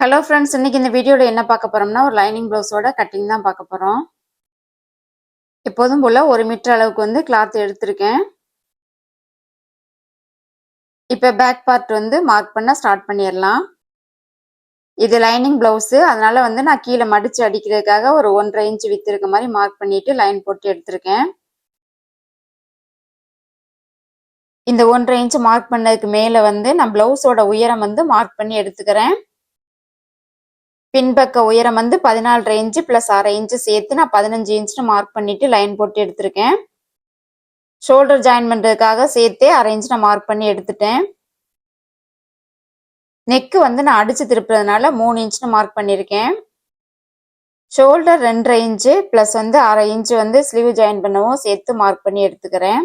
Hello friends இன்றைக்கி இந்த வீடியோவில் என்ன பார்க்க போகிறோம்னா ஒரு லைனிங் ப்ளவுஸோட கட்டிங் தான் பார்க்க போகிறோம் எப்போதும் போல் ஒரு மீட்டர் அளவுக்கு வந்து கிளாத் எடுத்திருக்கேன். இப்போ பேக் பார்ட் வந்து மார்க் பண்ண ஸ்டார்ட் பண்ணிடலாம். இது லைனிங் ப்ளவுஸு அதனால் வந்து நான் கீழே மடித்து அடிக்கிறதுக்காக ஒரு ஒன்றரை இன்ச் வித்து மாதிரி மார்க் பண்ணிவிட்டு லைன் போட்டு எடுத்திருக்கேன். இந்த ஒன்றரை இன்ச் மார்க் பண்ணதுக்கு மேலே வந்து நான் ப்ளவுஸோட உயரம் வந்து மார்க் பண்ணி எடுத்துக்கிறேன். பின்பக்க உயரம் வந்து பதினாலரை இன்ச்சு ப்ளஸ் அரை இன்ச்சு சேர்த்து நான் பதினஞ்சு இன்ச்சுன்னு மார்க் பண்ணிட்டு லைன் போட்டு எடுத்திருக்கேன். ஷோல்டர் ஜாயின் பண்ணுறதுக்காக சேர்த்தே அரை இன்ச் நான் மார்க் பண்ணி எடுத்துட்டேன். நெக்கு வந்து நான் அடிச்சு திருப்புறதுனால மூணு இன்ச்சுன்னு மார்க் பண்ணியிருக்கேன் ஷோல்டர் ரெண்டரை இன்ச்சு ப்ளஸ் வந்து அரை இன்ச்சு வந்து ஸ்லீவ் ஜாயின் பண்ணவும் சேர்த்து மார்க் பண்ணி எடுத்துக்கிறேன்.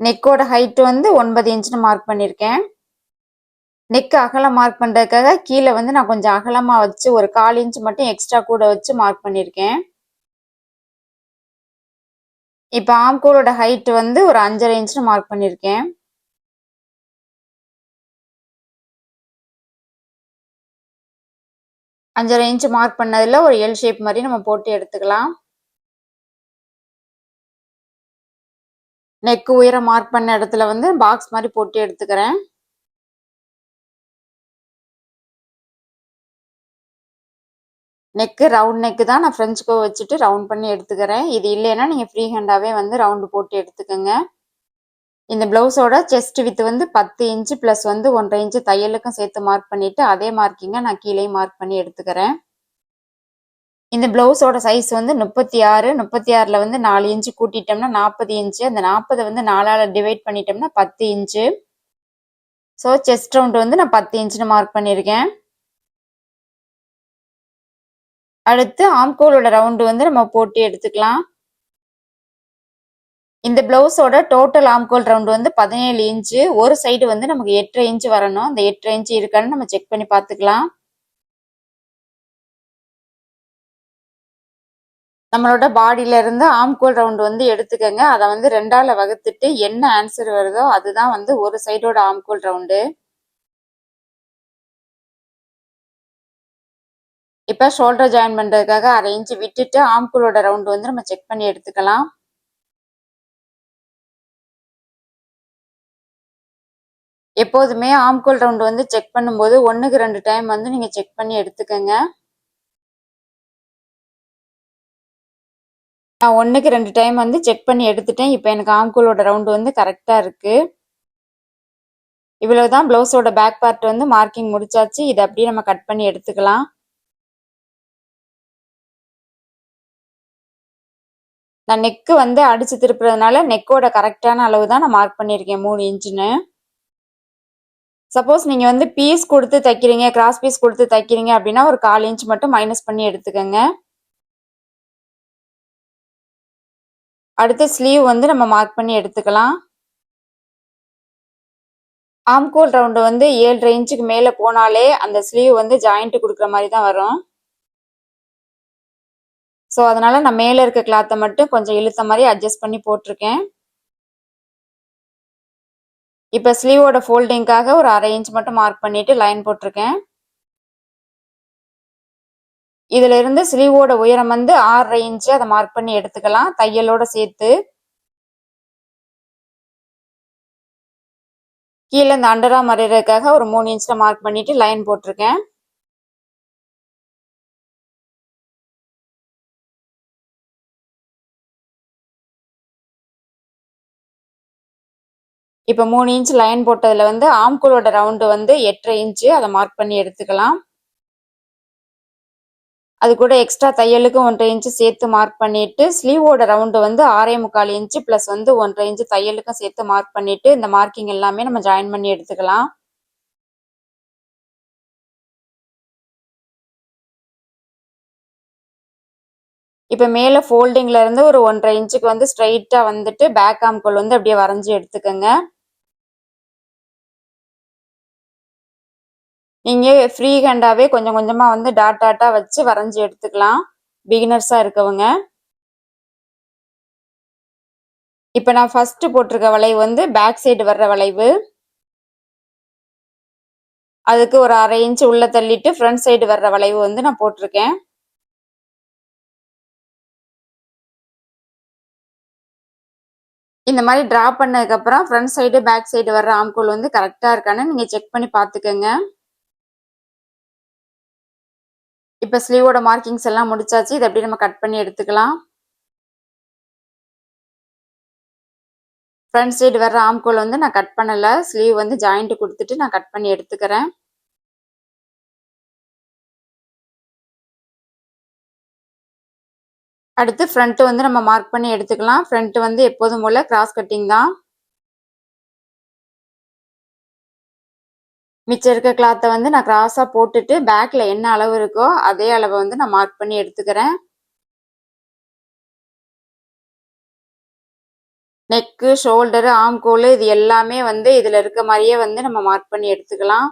நெக்கோட ஹைட்டு வந்து ஒன்பது இன்ச்சுன்னு மார்க் பண்ணியிருக்கேன் நெக் அகலம் மார்க் பண்ணுறதுக்காக கீழே வந்து நான் கொஞ்சம் அகலமாக வச்சு ஒரு கால் இன்ச் மட்டும் எக்ஸ்ட்ரா கூட வச்சு மார்க் பண்ணியிருக்கேன். இப்போ ஆம்கோலோட ஹைட் வந்து ஒரு அஞ்சரை இன்ச்னு மார்க் பண்ணியிருக்கேன். அஞ்சரை இன்ச் மார்க் பண்ணதில் ஒரு எல் ஷேப் மாதிரி நம்ம போட்டு எடுத்துக்கலாம். நெக் உயரம் மார்க் பண்ண இடத்துல வந்து பாக்ஸ் மாதிரி போட்டு எடுத்துக்கிறேன். நெக்கு ரவுண்ட் நெக்கு தான் நான் ஃப்ரெஞ்ச் கோ வச்சுட்டு ரவுண்ட் பண்ணி எடுத்துக்கிறேன். இது இல்லைன்னா நீங்கள் ஃப்ரீ ஹேண்டாகவே வந்து ரவுண்டு போட்டு எடுத்துக்கோங்க. இந்த ப்ளவுஸோட செஸ்ட் வித் வந்து பத்து இன்ச்சு ப்ளஸ் வந்து ஒன்றரை இன்ச்சு தையலுக்கும் சேர்த்து மார்க் பண்ணிவிட்டு அதே மார்க்கிங்கை நான் கீழே மார்க் பண்ணி எடுத்துக்கிறேன். இந்த ப்ளவுஸோட சைஸ் வந்து முப்பத்தி ஆறு முப்பத்தி ஆறில் வந்து நாலு இன்ச்சு கூட்டிட்டோம்னா நாற்பது இன்ச்சு அந்த நாற்பதை வந்து நாலால் டிவைட் பண்ணிட்டோம்னா பத்து இன்ச்சு ஸோ செஸ்ட் ரவுண்டு வந்து நான் பத்து இன்ச்சுன்னு மார்க் பண்ணியிருக்கேன் அடுத்து ஆம்கோலோட ரவுண்டு வந்து நம்ம போட்டு எடுத்துக்கலாம். இந்த பிளவுஸோட டோட்டல் ஆம்கோல் ரவுண்டு வந்து பதினேழு இன்ச்சு ஒரு சைடு வந்து நமக்கு எட்டரை இன்ச்சு வரணும். அந்த எட்டரை இன்ச்சு இருக்கான்னு நம்ம செக் பண்ணி பார்த்துக்கலாம். நம்மளோட பாடியில இருந்து ஆம்கோல் ரவுண்டு வந்து எடுத்துக்கோங்க. அதை வந்து ரெண்டால வகுத்துட்டு என்ன ஆன்சர் வருதோ அதுதான் வந்து ஒரு சைடோட ஆம்கோல் ரவுண்டு இப்போ ஷோல்டர் ஜாயின் பண்ணுறதுக்காக அரை இன்ச்சு விட்டுட்டு ஆம்குலோட ரவுண்டு வந்து நம்ம செக் பண்ணி எடுத்துக்கலாம். எப்போதுமே ஆம்கோல் ரவுண்டு வந்து செக் பண்ணும்போது ஒன்றுக்கு ரெண்டு டைம் வந்து நீங்கள் செக் பண்ணி எடுத்துக்கோங்க. நான் ஒன்றுக்கு ரெண்டு டைம் வந்து செக் பண்ணி எடுத்துட்டேன். இப்போ எனக்கு ஆம்கோலோட ரவுண்டு வந்து கரெக்டாக இருக்குது இவ்வளவுதான் ப்ளவுஸோட பேக் பார்ட் வந்து மார்க்கிங் முடிச்சாச்சு. இதை அப்படியே நம்ம கட் பண்ணி எடுத்துக்கலாம். நான் நெக்கு வந்து அடிச்சு திருப்புறதுனால நெக்கோட கரெக்டான அளவு தான் நான் மார்க் பண்ணியிருக்கேன் மூணு இன்ச்சுன்னு சப்போஸ் நீங்கள் வந்து பீஸ் கொடுத்து தைக்கிறீங்க கிராஸ் பீஸ் கொடுத்து தைக்கிறீங்க அப்படின்னா ஒரு கால் இன்ச் மட்டும் மைனஸ் பண்ணி எடுத்துக்கோங்க. அடுத்து ஸ்லீவ் வந்து நம்ம மார்க் பண்ணி எடுத்துக்கலாம். ஆம்கோல் ரவுண்டு வந்து ஏழரை இன்ச்சுக்கு மேலே போனாலே அந்த ஸ்லீவ் வந்து ஜாயிண்ட்டு கொடுக்குற மாதிரி தான் வரும். ஸோ அதனால் நான் மேலே இருக்க கிளாத்தை மட்டும் கொஞ்சம் இழுத்த மாதிரி அட்ஜஸ்ட் பண்ணி போட்டிருக்கேன். இப்போ ஸ்லீவோட ஃபோல்டிங்காக ஒரு அரை இன்ச் மட்டும் மார்க் பண்ணிட்டு லைன் போட்டிருக்கேன். இதுல இருந்து ஸ்லீவோட உயரம் வந்து ஆறரை இன்ச்சு அதை மார்க் பண்ணி எடுத்துக்கலாம். தையலோட சேர்த்து. கீழே இந்த அண்டரா மறைறதுக்காக ஒரு மூணு இன்ச்சில் மார்க் பண்ணிட்டு லைன் போட்டிருக்கேன். இப்போ மூணு இன்ச் லைன் போட்டதில் வந்து ஆம்கூலோட ரவுண்டு வந்து எட்டரை இன்ச்சு அதை மார்க் பண்ணி எடுத்துக்கலாம். அது கூட எக்ஸ்ட்ரா தையலுக்கு ஒன்றரை இன்ச்சு சேர்த்து மார்க் பண்ணிட்டு ஸ்லீவோட ரவுண்டு வந்து ஆறே முக்கால் இன்ச்சு ப்ளஸ் வந்து ஒன்றரை இன்ச்சு தையலுக்கும் சேர்த்து மார்க் பண்ணிட்டு இந்த மார்க்கிங் எல்லாமே நம்ம ஜாயின் பண்ணி எடுத்துக்கலாம். இப்போ மேலே ஃபோல்டிங்கில் இருந்து ஒரு ஒன்றரை இன்ச்சுக்கு வந்து ஸ்ட்ரைட்டாக வந்துட்டு பேக் ஆம்கோல் வந்து அப்படியே வரைஞ்சி எடுத்துக்கோங்க. நீங்கள் ஃப்ரீ ஹேண்டாகவே கொஞ்சம் கொஞ்சமாக வந்து டாட் டாட்டாக வச்சு வரைஞ்சி எடுத்துக்கலாம். பிகினர்ஸாக இருக்கவங்க. இப்போ நான் ஃபஸ்ட்டு போட்டிருக்க வளைவு வந்து பேக் சைடு வர்ற வளைவு. அதுக்கு ஒரு அரை இன்ச் உள்ள தள்ளிட்டு ஃப்ரண்ட் சைடு வர்ற வளைவு வந்து நான் போட்டிருக்கேன். இந்த மாதிரி ட்ரா பண்ணதுக்கப்புறம் ஃப்ரண்ட் சைடு பேக் சைடு வர்ற ஆம்கோல் வந்து கரெக்டாக இருக்கான்னு நீங்கள் செக் பண்ணி பார்த்துக்கோங்க. இப்போ ஸ்லீவோட மார்க்கிங்ஸ் எல்லாம் முடிச்சாச்சு. இதை எப்படி நம்ம கட் பண்ணி எடுத்துக்கலாம். ஃப்ரண்ட் சைடு வர்ற ஆம்கோல் வந்து நான் கட் பண்ணலை. ஸ்லீவ் வந்து ஜாயிண்ட் கொடுத்துட்டு நான் கட் பண்ணி எடுத்துக்கிறேன். அடுத்து ஃப்ரண்ட்டு வந்து நம்ம மார்க் பண்ணி எடுத்துக்கலாம். ஃப்ரண்ட் வந்து எப்போதும் போல் கிராஸ் கட்டிங் தான். மிச்சம் இருக்க கிளாத்தை வந்து நான் கிராஸாக போட்டுட்டு பேக்கில் என்ன அளவு இருக்கோ அதே அளவை வந்து நான் மார்க் பண்ணி எடுத்துக்கிறேன். நெக்கு ஷோல்டரு ஆம்கோல் இது எல்லாமே வந்து இதில் இருக்க மாதிரியே வந்து நம்ம மார்க் பண்ணி எடுத்துக்கலாம்.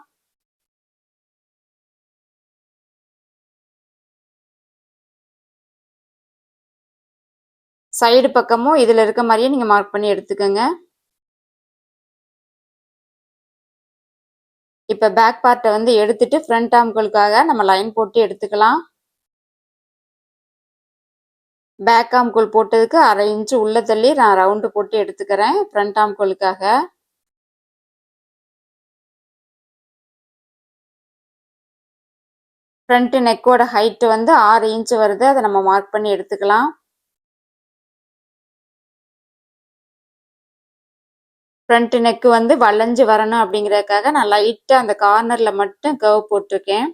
சைடு பக்கமும் இதில் இருக்க மாதிரியே நீங்கள் மார்க் பண்ணி எடுத்துக்கோங்க. இப்போ பேக் பார்ட்டை வந்து எடுத்துட்டு ஃப்ரண்ட் ஆம்களுக்காக நம்ம லைன் போட்டு எடுத்துக்கலாம். பேக் ஆம்கோல் போட்டதுக்கு அரை இன்ச்சு உள்ள தள்ளி நான் ரவுண்டு போட்டு எடுத்துக்கிறேன் ஃப்ரண்ட் ஆம்கோலுக்காக ஃப்ரண்ட் நெக்கோட ஹைட்டு வந்து ஆறு இன்ச்சு வருது. அதை நம்ம மார்க் பண்ணி எடுத்துக்கலாம். ஃப்ரண்ட் நெக்கு வந்து வளைஞ்சு வரணும் அப்படிங்கிறதுக்காக நான் லைட்டாக அந்த கார்னரில் மட்டும் கர்வ் போட்டிருக்கேன்.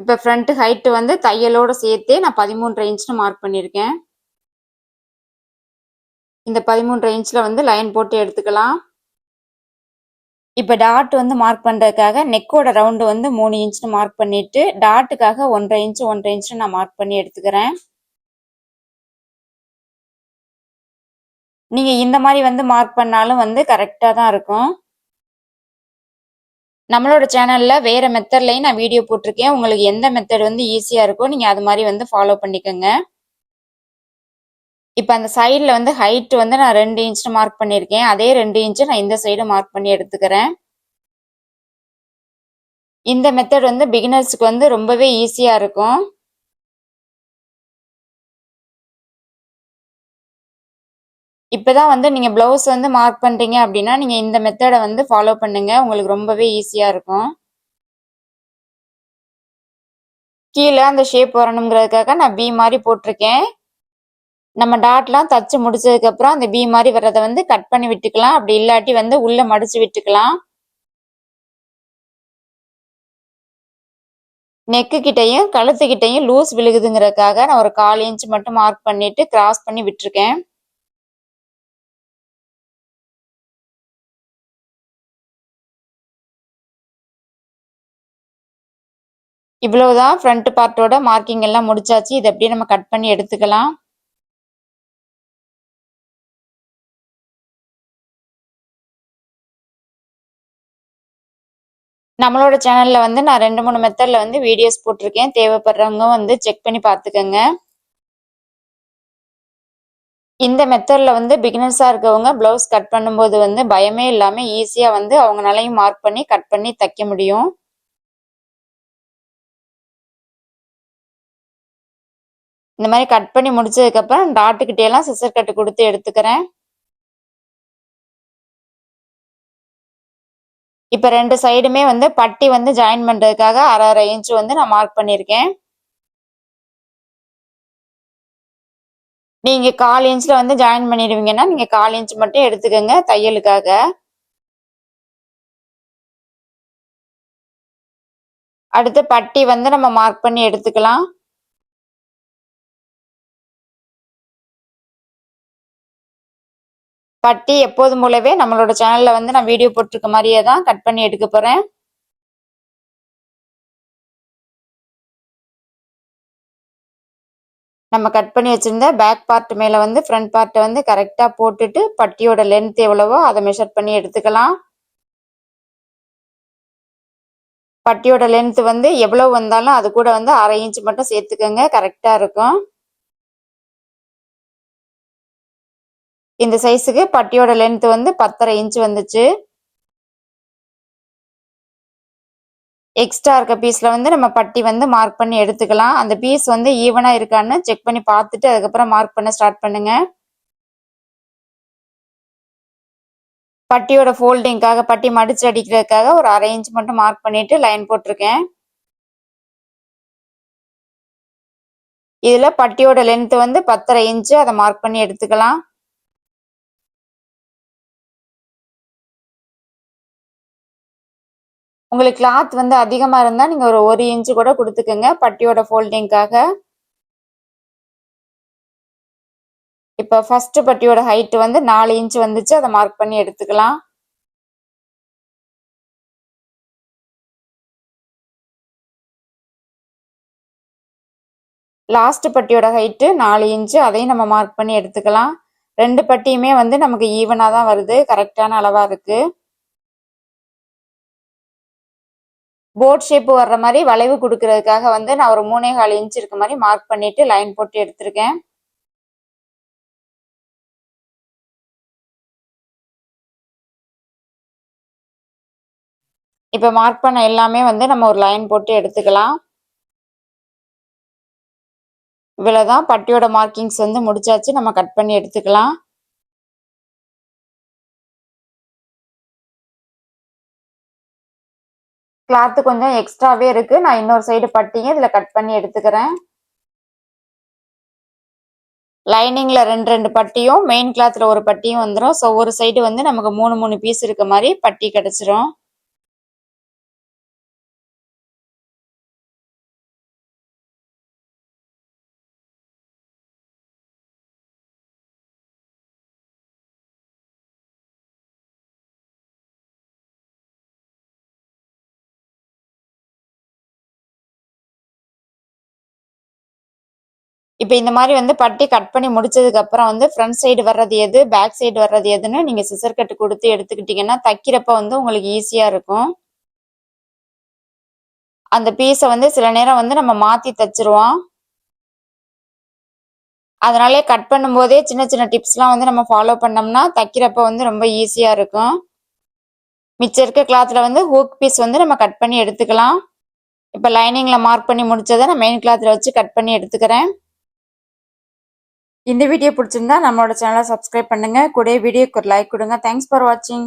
இப்போ ஃப்ரண்ட் ஹைட்டு வந்து தையலோடு சேர்த்தே நான் பதிமூன்றரை இன்ச்னு மார்க் பண்ணியிருக்கேன் இந்த பதிமூன்று இன்ச்சில் வந்து லைன் போட்டு எடுத்துக்கலாம். இப்போ டாட் வந்து மார்க் பண்ணுறதுக்காக நெக்கோட ரவுண்டு வந்து மூணு இன்ச்னு மார்க் பண்ணிட்டு டாட்டுக்காக ஒன்றரை இன்ச்சு ஒன்றரை இன்ச்சு நான் மார்க் பண்ணி எடுத்துக்கிறேன். நீங்கள் இந்த மாதிரி வந்து மார்க் பண்ணாலும் வந்து கரெக்டாக தான் இருக்கும். நம்மளோட சேனலில் வேறு மெத்தட்லையும் நான் வீடியோ போட்டிருக்கேன். உங்களுக்கு எந்த மெத்தட் வந்து ஈஸியாக இருக்கோ நீங்கள் அது மாதிரி வந்து ஃபாலோ பண்ணிக்கோங்க. இப்போ அந்த சைடில் வந்து ஹைட் வந்து நான் ரெண்டு இன்ச்சு மார்க் பண்ணியிருக்கேன். அதே ரெண்டு இன்ச்சு நான் இந்த சைடு மார்க் பண்ணி எடுத்துக்கிறேன். இந்த மெத்தட் வந்து பிகினர்ஸுக்கு வந்து ரொம்பவே ஈஸியாக இருக்கும். இப்போதான் வந்து நீங்கள் ப்ளவுஸ் வந்து மார்க் பண்ணுறீங்க அப்படின்னா நீங்கள் இந்த மெத்தடை வந்து ஃபாலோ பண்ணுங்க. உங்களுக்கு ரொம்பவே ஈஸியாக இருக்கும். கீழே அந்த ஷேப் வரணுங்கிறதுக்காக நான் பி மாதிரி போட்டிருக்கேன். நம்ம டாட்லாம் தச்சு முடிச்சதுக்கப்புறம் அந்த பி மாதிரி வர்றதை வந்து கட் பண்ணி விட்டுக்கலாம். அப்படி இல்லாட்டி வந்து உள்ளே மடிச்சு விட்டுக்கலாம். நெக்கு கிட்டையும் கழுத்து கிட்டையும் லூஸ் விழுகுதுங்கிறதுக்காக நான் ஒரு கால் இன்ச் மட்டும் மார்க் பண்ணிட்டு கிராஸ் பண்ணி விட்டுருக்கேன். இவ்வளவுதான் ஃப்ரண்ட் பார்ட்டோட மார்க்கிங் எல்லாம் முடிச்சாச்சு. இதை அப்படியே நம்ம கட் பண்ணி எடுத்துக்கலாம். நம்மளோட சேனல்ல வந்து நான் ரெண்டு மூணு மெத்தட்ல வந்து வீடியோஸ் போட்டிருக்கேன். தேவைப்படுறவங்க வந்து செக் பண்ணி பார்த்துக்கோங்க. இந்த மெத்தடில் வந்து பிகினர்ஸாக இருக்கவங்க ப்ளவுஸ் கட் பண்ணும்போது வந்து பயமே இல்லாமல் ஈஸியாக வந்து அவங்களாலையும் மார்க் பண்ணி கட் பண்ணி தைக்க முடியும். இந்த மாதிரி கட் பண்ணி முடிச்சதுக்கப்புறம் டாட்டுக்கிட்டே எல்லாம் சிசர் கட்டு கொடுத்து எடுத்துக்கிறேன். இப்போ ரெண்டு சைடுமே வந்து பட்டி வந்து ஜாயின் பண்ணுறதுக்காக அரை அரை இன்ச் வந்து நான் மார்க் பண்ணியிருக்கேன். நீங்கள் கால் இன்ச்சில் வந்து ஜாயின் பண்ணிடுவீங்கன்னா நீங்கள் கால் இன்ச் மட்டும் எடுத்துக்கோங்க தையலுக்காக. அடுத்து பட்டி வந்து நம்ம மார்க் பண்ணி எடுத்துக்கலாம். பட்டி எப்போதும் போலவே நம்மளோட சேனல்ல வந்து நான் வீடியோ போட்டிருக்க மாதிரியே தான் கட் பண்ணி எடுக்க போறேன். நம்ம கட் பண்ணி வச்சிருந்த பேக் பார்ட் மேல வந்து ஃப்ரண்ட் பார்ட்டை வந்து கரெக்டா போட்டுட்டு பட்டியோட லென்த் எவ்வளவோ அதை மெஷர் பண்ணி எடுத்துக்கலாம். பட்டியோட லென்த் வந்து எவ்வளவு வந்தாலும் அது கூட வந்து அரை இன்ச் மட்டும் சேர்த்துக்கோங்க கரெக்டா இருக்கும். இந்த சைஸுக்கு பட்டியோட லென்த் வந்து பத்தரை இன்ச் வந்துச்சு. எக்ஸ்ட்ரா இருக்க பீஸில் வந்து நம்ம பட்டி வந்து மார்க் பண்ணி எடுத்துக்கலாம். அந்த பீஸ் வந்து ஈவனாக இருக்கான்னு செக் பண்ணி பார்த்துட்டு அதுக்கப்புறம் மார்க் பண்ண ஸ்டார்ட் பண்ணுங்க. பட்டியோட ஃபோல்டிங்காக பட்டி மடிச்சு அடிக்கிறதுக்காக ஒரு அரை இன்ச் மட்டும் மார்க் பண்ணிட்டு லைன் போட்டிருக்கேன். இதில் பட்டியோட லென்த் வந்து பத்தரை இன்ச்சு அதை மார்க் பண்ணி எடுத்துக்கலாம். உங்களுக்கு கிளாத் வந்து அதிகமாக இருந்தால் நீங்கள் ஒரு ஒரு இன்ச்சு கூட கொடுத்துக்கோங்க பட்டியோட ஃபோல்டிங்க்காக இப்போ ஃபஸ்ட்டு பட்டியோட ஹைட்டு வந்து நாலு இன்ச் வந்துச்சு அதை மார்க் பண்ணி எடுத்துக்கலாம். லாஸ்ட் பட்டியோட ஹைட்டு நாலு இன்ச்சு அதையும் நம்ம மார்க் பண்ணி எடுத்துக்கலாம். ரெண்டு பட்டியுமே வந்து நமக்கு ஈவனாக தான் வருது கரெக்டான அளவாக இருக்குது போட் ஷேப் வர்ற மாதிரி வளைவு கொடுக்கறதுக்காக வந்து நான் ஒரு மூணே கால் இன்ச் இருக்க மாதிரி மார்க் பண்ணிட்டு லைன் போட்டு எடுத்திருக்கேன். இப்போ மார்க் பண்ண எல்லாமே வந்து நம்ம ஒரு லைன் போட்டு எடுத்துக்கலாம். இவ்வளோதான் பட்டியோட மார்க்கிங்ஸ் வந்து முடிச்சாச்சு. நம்ம கட் பண்ணி எடுத்துக்கலாம். கிளாத்து கொஞ்சம் எக்ஸ்ட்ராவே இருக்கு. நான் இன்னொரு சைடு பட்டிங்க இதில் கட் பண்ணி எடுத்துக்கிறேன். லைனிங்ல ரெண்டு ரெண்டு பட்டியும் மெயின் கிளாத்ல ஒரு பட்டியும் வந்துடும் ஸோ ஒரு சைடு வந்து நமக்கு மூணு மூணு பீஸ் இருக்க மாதிரி பட்டி கிடைச்சிரும். இப்போ இந்த மாதிரி வந்து பட்டி கட் பண்ணி முடிச்சதுக்கு அப்புறம் வந்து ஃப்ரண்ட் சைடு வர்றது எது பேக் சைடு வர்றது எதுன்னு நீங்கள் சிசர் கட்டு கொடுத்து எடுத்துக்கிட்டீங்கன்னா தைக்கிறப்ப வந்து உங்களுக்கு ஈஸியாக இருக்கும். அந்த பீஸை வந்து சில நேரம் வந்து நம்ம மாற்றி தைச்சிருவோம். அதனாலே கட் பண்ணும்போதே சின்ன சின்ன டிப்ஸ்லாம் வந்து நம்ம ஃபாலோ பண்ணோம்னா தைக்கிறப்ப வந்து ரொம்ப ஈஸியாக இருக்கும். மிச்சம் இருக்க கிளாத்தில் வந்து ஹூக் பீஸ் வந்து நம்ம கட் பண்ணி எடுத்துக்கலாம். இப்போ லைனிங்கில் மார்க் பண்ணி முடிச்சதை நான் மெயின் கிளாத்தில் வச்சு கட் பண்ணி எடுத்துக்கிறேன். இந்த வீடியோ பிடிச்சிருந்தா நம்மளோட சேனலை சப்ஸ்கிரைப் பண்ணுங்க. கூட வீடியோக்கு ஒரு லைக் கொடுங்க. தேங்க்ஸ் ஃபார் வாட்சிங்